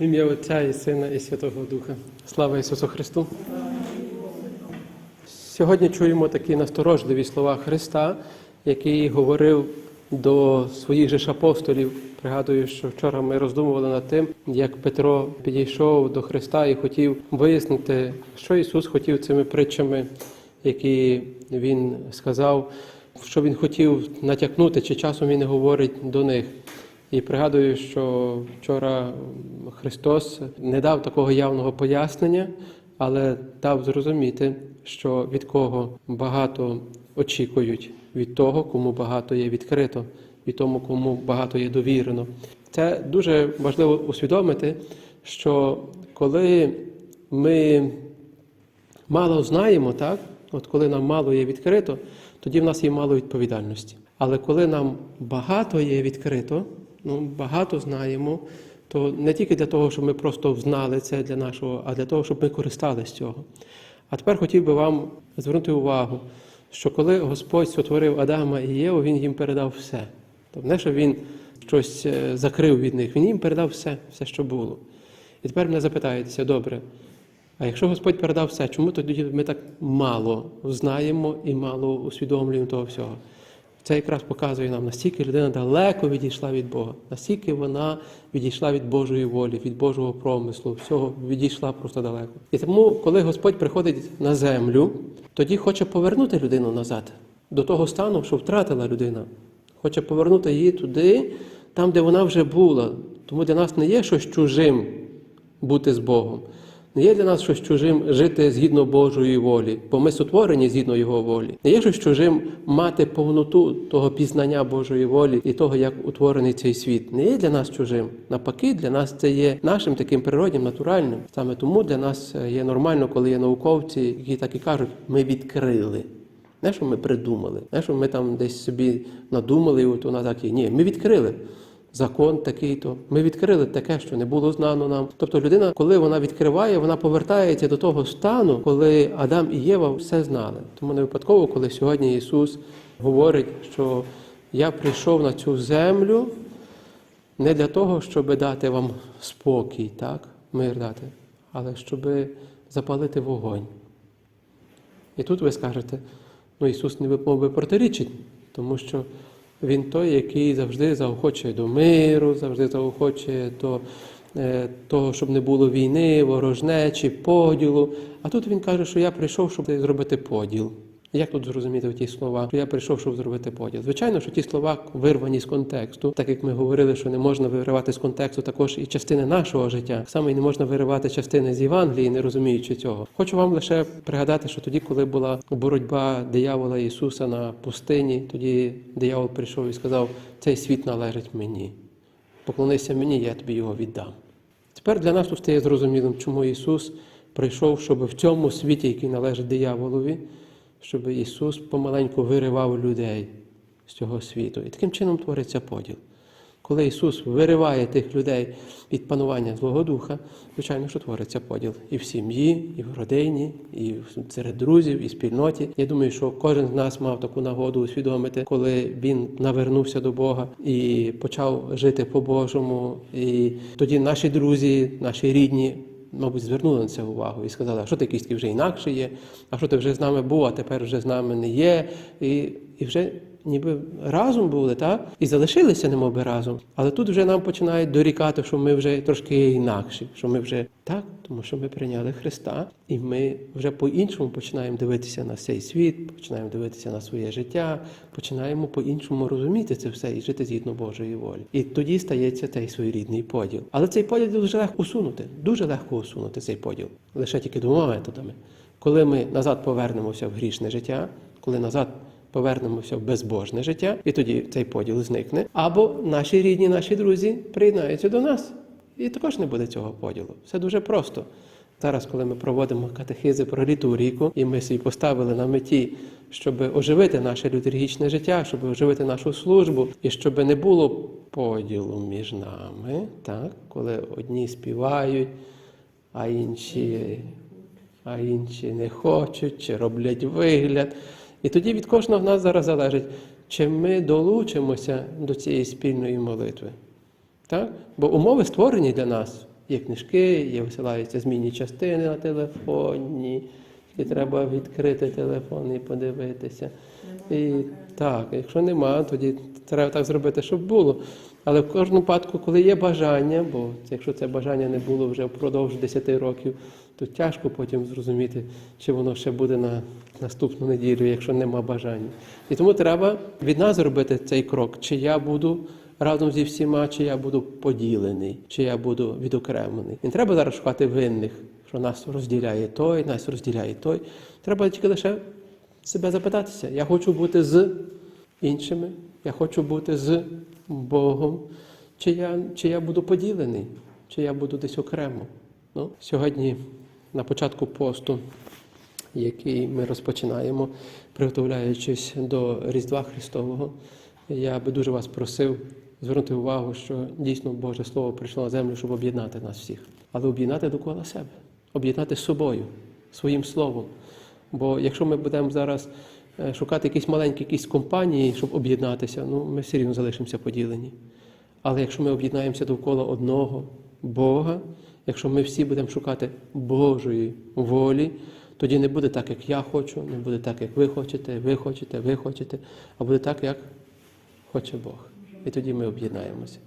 В ім'я Отця і Сина і Святого Духа. Слава Ісусу Христу! Сьогодні чуємо такі насторожливі слова Христа, який говорив до своїх же ж апостолів. Пригадую, що вчора ми роздумували над тим, як Петро підійшов до Христа і хотів вияснити, що Ісус хотів цими притчами, які Він сказав, що Він хотів натякнути, чи часом Він говорить до них. І пригадую, що вчора Христос не дав такого явного пояснення, але дав зрозуміти, що від кого багато очікують, від того, кому багато є відкрито, від тому, кому багато є довірено. Це дуже важливо усвідомити, що коли ми мало знаємо, так, от коли нам мало є відкрито, тоді в нас є мало відповідальності. Але коли нам багато є відкрито, ну багато знаємо, то не тільки для того, щоб ми просто знали це для нашого, а для того, щоб ми користались цього. А тепер хотів би вам звернути увагу, що коли Господь сотворив Адама і Єву, Він їм передав все. Тобто не, що Він щось е, закрив від них, Він їм передав все, все, що було. І тепер мене запитаєтеся, добре, а якщо Господь передав все, чому тоді ми так мало знаємо і мало усвідомлюємо того всього? Це якраз показує нам, настільки людина далеко відійшла від Бога, настільки вона відійшла від Божої волі, від Божого промислу, всього відійшла просто далеко. І тому, коли Господь приходить на землю, тоді хоче повернути людину назад, до того стану, що втратила людина. Хоче повернути її туди, там, де вона вже була. Тому для нас не є щось чужим бути з Богом. Не є для нас щось чужим жити згідно Божої волі, бо ми сотворені згідно Його волі. Не є щось чужим мати повноту того пізнання Божої волі і того, як утворений цей світ. Не є для нас чужим. Навпаки, для нас це є нашим таким природнім, натуральним. Саме тому для нас є нормально, коли є науковці, які так і кажуть, ми відкрили. Не що ми придумали, не що ми там десь собі надумали, і от вона так є. Ні, ми відкрили закон такий-то. Ми відкрили таке, що не було знано нам. Тобто людина, коли вона відкриває, вона повертається до того стану, коли Адам і Єва все знали. Тому не випадково, коли сьогодні Ісус говорить, що я прийшов на цю землю не для того, щоб дати вам спокій, так, мир дати, але щоб запалити вогонь. І тут ви скажете, ну Ісус не би протирічить, тому що Він той, який завжди заохочує до миру, завжди заохочує до е, того, щоб не було війни, ворожнечі, поділу. А тут він каже, що я прийшов, щоб зробити поділ. Як тут зрозуміти ті слова, що я прийшов, щоб зробити поділ? Звичайно, що ті слова вирвані з контексту, так як ми говорили, що не можна виривати з контексту також і частини нашого життя. Само і не можна виривати частини з Євангелії, не розуміючи цього. Хочу вам лише пригадати, що тоді, коли була боротьба диявола Ісуса на пустині, тоді диявол прийшов і сказав: цей світ належить мені. Поклонися мені, я тобі його віддам. Тепер для нас тут стає зрозумілим, чому Ісус прийшов, щоб в цьому світі, який належить дияволові, щоб Ісус помаленьку виривав людей з цього світу. І таким чином твориться поділ. Коли Ісус вириває тих людей від панування Злого Духа, звичайно, що твориться поділ і в сім'ї, і в родині, і серед друзів, і спільноті. Я думаю, що кожен з нас мав таку нагоду усвідомити, коли він навернувся до Бога і почав жити по-божому. І тоді наші друзі, наші рідні мабуть, звернули на це увагу і сказали, а що ти кістки вже інакше є, а що ти вже з нами був, а тепер вже з нами не є. І, і вже ніби разом були, так? І залишилися, немов би разом. Але тут вже нам починають дорікати, що ми вже трошки інакші, що ми вже так, тому що ми прийняли Христа, і ми вже по-іншому починаємо дивитися на цей світ, починаємо дивитися на своє життя, починаємо по-іншому розуміти це все і жити згідно Божої волі. І тоді стається цей своєрідний поділ. Але цей поділ дуже легко усунути, дуже легко усунути цей поділ, лише тільки двома методами. Коли ми назад повернемося в грішне життя, коли назад повернемося в безбожне життя, і тоді цей поділ зникне. Або наші рідні, наші друзі приєднаються до нас. І також не буде цього поділу. Все дуже просто. Зараз, коли ми проводимо катехизи про літургіку, і ми собі поставили на меті, щоб оживити наше літургічне життя, щоб оживити нашу службу, і щоб не було поділу між нами, так? коли одні співають, а інші, а інші не хочуть, чи роблять вигляд. І тоді від кожного в нас зараз залежить, чи ми долучимося до цієї спільної молитви. Так? Бо умови створені для нас. Є книжки, є висилаються змінні частини на телефоні, і треба відкрити телефон і подивитися. І так, якщо нема, тоді треба так зробити, щоб було. Але в кожному випадку, коли є бажання, бо якщо це бажання не було вже впродовж 10 років, то тяжко потім зрозуміти, чи воно ще буде на наступну неділю, якщо нема бажання. І тому треба від нас зробити цей крок, чи я буду разом зі всіма, чи я буду поділений, чи я буду відокремлений. Не треба зараз шукати винних, що нас розділяє той, нас розділяє той. Треба тільки лише себе запитатися. Я хочу бути з іншими, я хочу бути з Богом, чи я, чи я буду поділений, чи я буду десь окремо. Ну, сьогодні, на початку посту, який ми розпочинаємо, приготовляючись до Різдва Христового, я би дуже вас просив звернути увагу, що дійсно Боже Слово прийшло на землю, щоб об'єднати нас всіх, але об'єднати довкола себе, об'єднати з собою, своїм словом. Бо якщо ми будемо зараз е, шукати якісь маленькі якісь компанії, щоб об'єднатися, ну ми все рівно залишимося поділені. Але якщо ми об'єднаємося довкола одного Бога, якщо ми всі будемо шукати Божої волі, тоді не буде так, як я хочу, не буде так, як ви хочете, ви хочете, ви хочете, а буде так, як хоче Бог. І тоді ми об'єднаємося.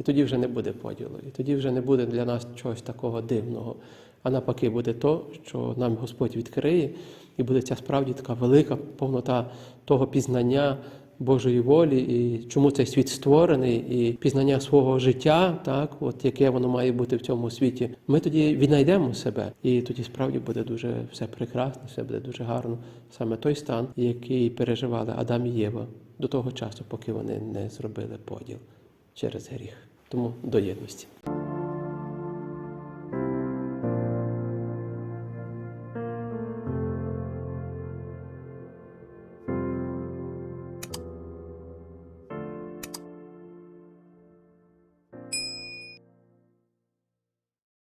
І тоді вже не буде поділу. І тоді вже не буде для нас чогось такого дивного. А навпаки, буде то, що нам Господь відкриє, і буде ця справді така велика повнота того пізнання Божої волі, і чому цей світ створений, і пізнання свого життя, так, от яке воно має бути в цьому світі. Ми тоді віднайдемо себе, і тоді справді буде дуже все прекрасно, все буде дуже гарно. Саме той стан, який переживали Адам і Єва до того часу, поки вони не зробили поділ через гріх. Тому до єдності.